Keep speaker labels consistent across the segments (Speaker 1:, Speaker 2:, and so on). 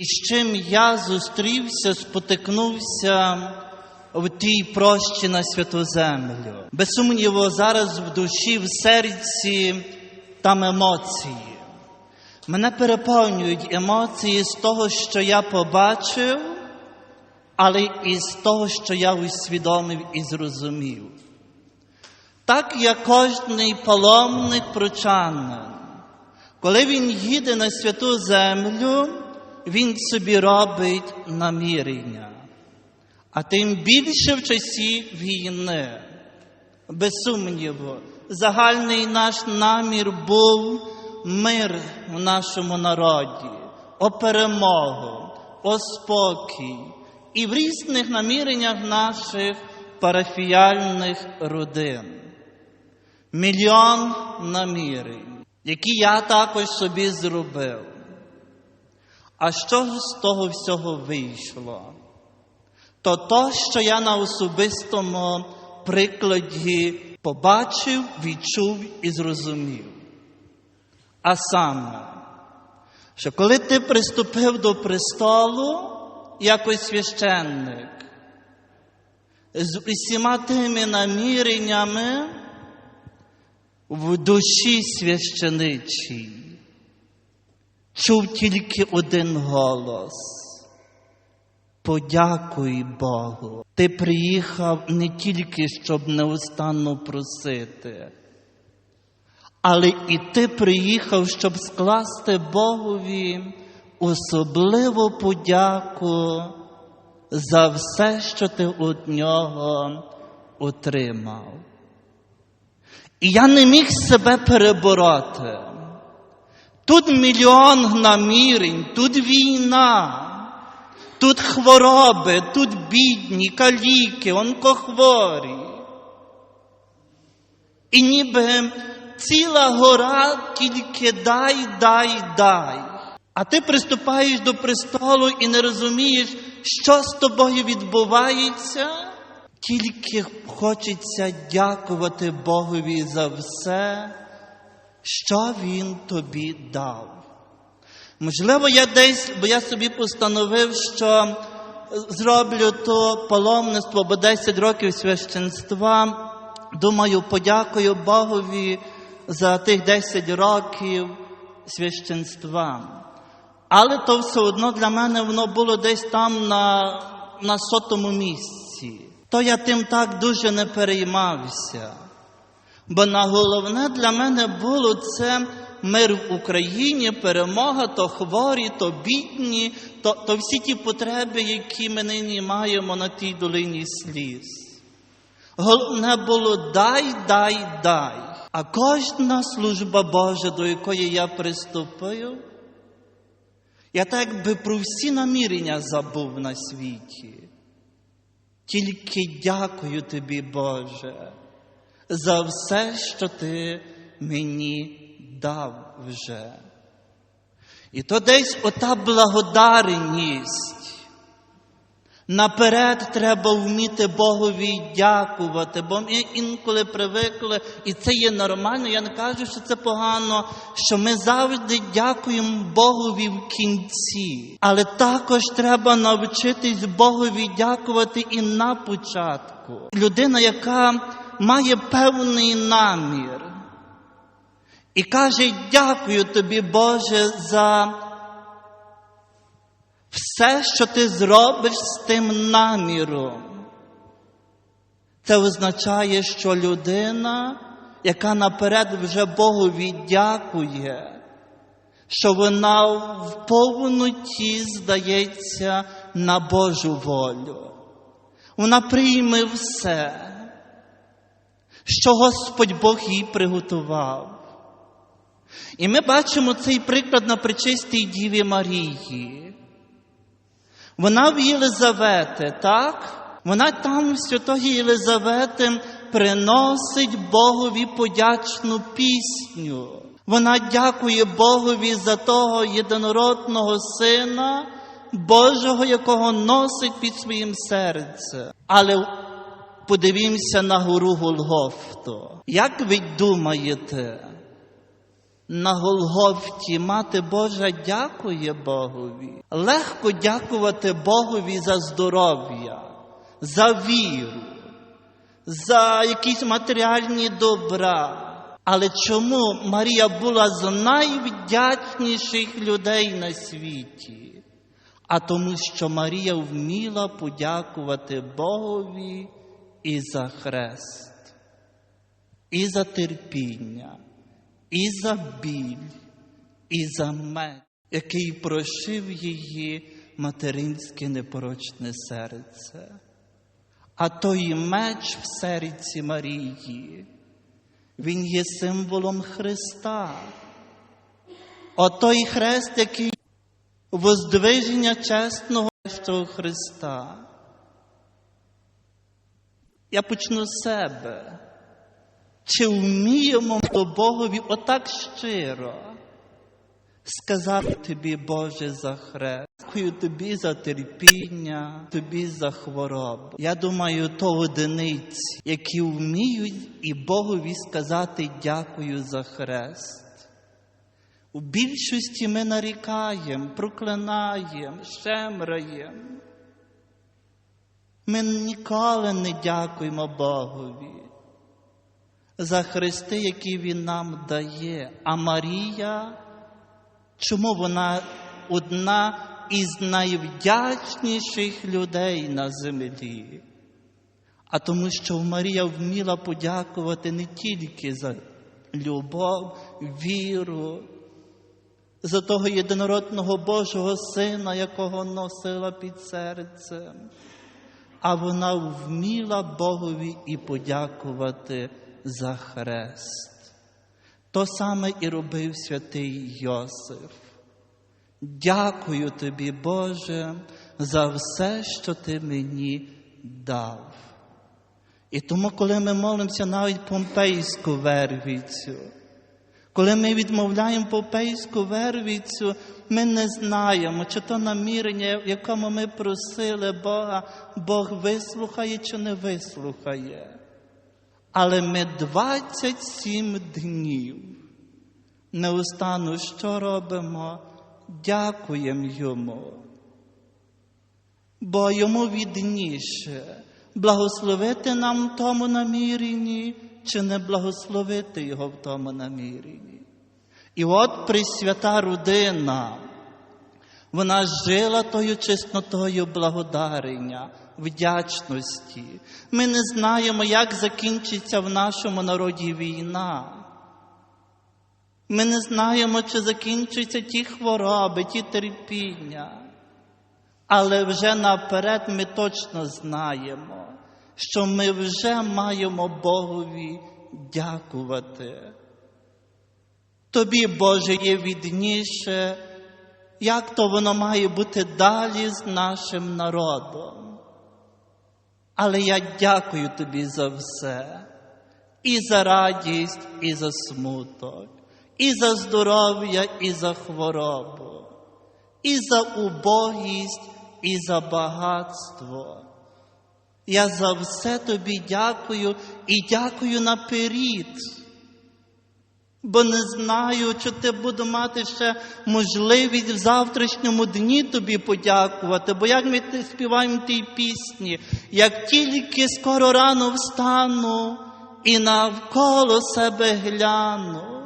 Speaker 1: І з чим я зустрівся, спотикнувся в тій прощі на святу землю. Без сумніву, зараз в душі, в серці там емоції. Мене переповнюють емоції з того, що я побачив, але і з того, що я усвідомив і зрозумів. Так як кожний паломник прочанин, коли він їде на святу землю, він собі робить намірення. А тим більше в часі війни, без сумніву, загальний наш намір був мир в нашому народі, о перемогу, о спокій і в різних наміреннях наших парафіяльних родин. Мільйон намірень, які я також собі зробив. А що з того всього вийшло? То то, що я на особистому прикладі побачив, відчув і зрозумів. А саме, що коли ти приступив до престолу, як священник, з усіма тими наміреннями в душі священичій, чув тільки один голос. Подякуй Богу. Ти приїхав не тільки, щоб неустанно просити, але і ти приїхав, щоб скласти Богові особливу подяку за все, що ти від нього отримав. І я не міг себе перебороти. Тут мільйон намірень, тут війна, тут хвороби, тут бідні, каліки, онкохворі. І ніби ціла гора тільки дай, дай, дай. А ти приступаєш до престолу і не розумієш, що з тобою відбувається. Тільки хочеться дякувати Богові за все, що Він тобі дав. Можливо, я десь, бо я собі постановив, що зроблю то паломництво, бо 10 років священства. Думаю, подякую Богові за тих 10 років священства. Але то все одно для мене воно було десь там на, на сотому місці. То я тим так дуже не переймався. Бо на головне для мене було це мир в Україні, перемога, то хворі, то бідні, то, то всі ті потреби, які ми нині маємо на тій долині сліз. Головне було дай, дай, дай. А кожна служба Божа, до якої я приступив, я так би про всі намірення забув на світі. Тільки дякую тобі, Боже, за все, що ти мені дав вже. І то десь ота благодарність. Наперед треба вміти Богові дякувати, бо ми інколи привикли, і це є нормально. Я не кажу, що це погано, що ми завжди дякуємо Богові в кінці. Але також треба навчитись Богові дякувати і на початку. Людина, яка має певний намір, і каже: дякую тобі, Боже, за все, що ти зробиш з тим наміром. Це означає, що людина, яка наперед вже Богові дякує, що вона в повноті здається на Божу волю. Вона прийме все, що Господь Бог їй приготував. І ми бачимо цей приклад на причистій Діві Марії. Вона в Єлизавети, так? Вона там в святої Єлизавети приносить Богові подячну пісню. Вона дякує Богові за того єдинородного сина Божого, якого носить під своїм серцем. Але подивімося на гору Голгофту. Як ви думаєте, на Голгофті Мати Божа дякує Богові. Легко дякувати Богові за здоров'я, за віру, за якісь матеріальні добра. Але чому Марія була з найвдячніших людей на світі? А тому, що Марія вміла подякувати Богові і за хрест, і за терпіння, і за біль, і за меч, який прошив її материнське непорочне серце. А той меч в серці Марії, він є символом Христа. Отой хрест, який воздвиження чесного Христа. Я почну з себе. Чи вміємо до Богові отак щиро сказати тобі, Боже, за хрест? Дякую тобі за терпіння, тобі за хворобу. Я думаю, то одиниці, які вміють і Богові сказати дякую за хрест. У більшості ми нарікаємо, проклинаємо, щемраємо. Ми ніколи не дякуємо Богові за хрести, які Він нам дає. А Марія, чому вона одна із найвдячніших людей на землі? А тому, що Марія вміла подякувати не тільки за любов, віру, за того єдинородного Божого Сина, якого носила під серцем, а вона вміла Богові і подякувати за хрест. То саме і робив святий Йосиф. Дякую тобі, Боже, за все, що ти мені дав. І тому, коли ми молимося навіть помпейську вервіцю, коли ми відмовляємо попейську вервіцю, ми не знаємо, чи то намірення, в якому ми просили Бога, Бог вислухає чи не вислухає. Але ми 27 днів неустанно що робимо? Дякуємо Йому. Бо йому відніше благословити нам в тому наміренні, чи не благословити Його в тому наміренні. І от Пресвята родина, вона жила тою чеснотою благодарення, вдячності. Ми не знаємо, як закінчиться в нашому народі війна. Ми не знаємо, чи закінчаться ті хвороби, ті терпіння. Але вже наперед ми точно знаємо, що ми вже маємо Богові дякувати. Тобі, Боже, є відніше, як то воно має бути далі з нашим народом. Але я дякую тобі за все, і за радість, і за смуток, і за здоров'я, і за хворобу, і за убогість, і за багатство. Я за все тобі дякую і дякую наперед, бо не знаю, чи ти буду мати ще можливість в завтрашньому дні тобі подякувати. Бо як ми співаємо ті пісні, як тільки скоро рано встану і навколо себе гляну.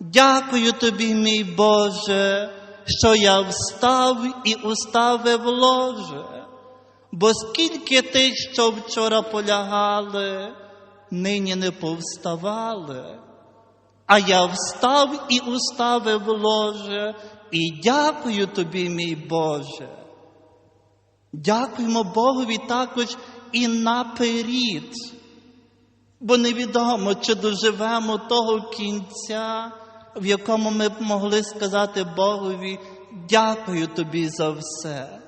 Speaker 1: Дякую тобі, мій Боже, що я встав і уставив ложе. Бо скільки тих, що вчора полягали, нині не повставали, а я встав і уставив ложе, і дякую тобі, мій Боже. Дякуємо Богові також і наперед, бо невідомо, чи доживемо того кінця, в якому ми б могли сказати Богові, дякую тобі за все.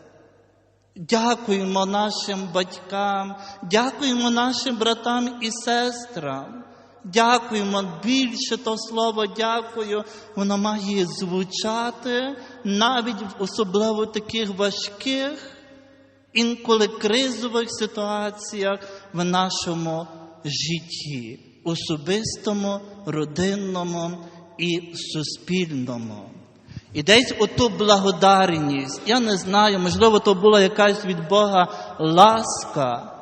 Speaker 1: Дякуємо нашим батькам, дякуємо нашим братам і сестрам. Дякуємо більше то слово дякую. Воно має звучати навіть в особливо таких важких, інколи кризових ситуаціях в нашому житті, особистому, родинному і суспільному. І десь оту благодарність, я не знаю, можливо, то була якась від Бога ласка,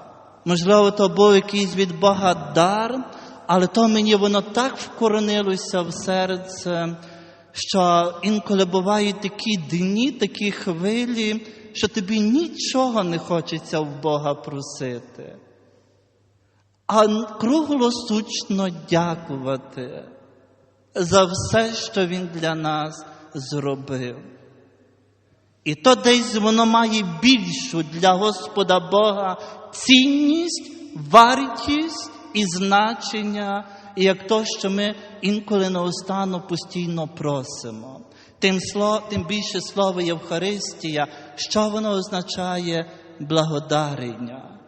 Speaker 1: можливо, то був якийсь від Бога дар, але то мені воно так вкоренилося в серце, що інколи бувають такі дні, такі хвилі, що тобі нічого не хочеться в Бога просити. А круглосучно дякувати за все, що Він для нас зробив. І то десь воно має більшу для Господа Бога цінність, вартість і значення, як то, що ми інколи неустанно постійно просимо. Тим, сло, тим більше слово Євхаристія, що воно означає благодарення.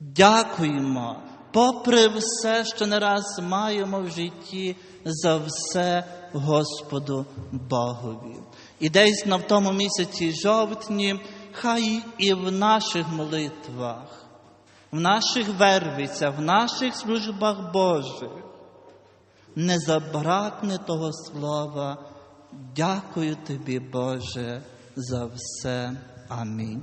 Speaker 1: Дякуємо, попри все, що не раз маємо в житті, за все Господу Богові. І десь на в тому місяці жовтні, хай і в наших молитвах, в наших вервицях, в наших службах Божих не забракне того слова. Дякую тобі, Боже, за все. Амінь.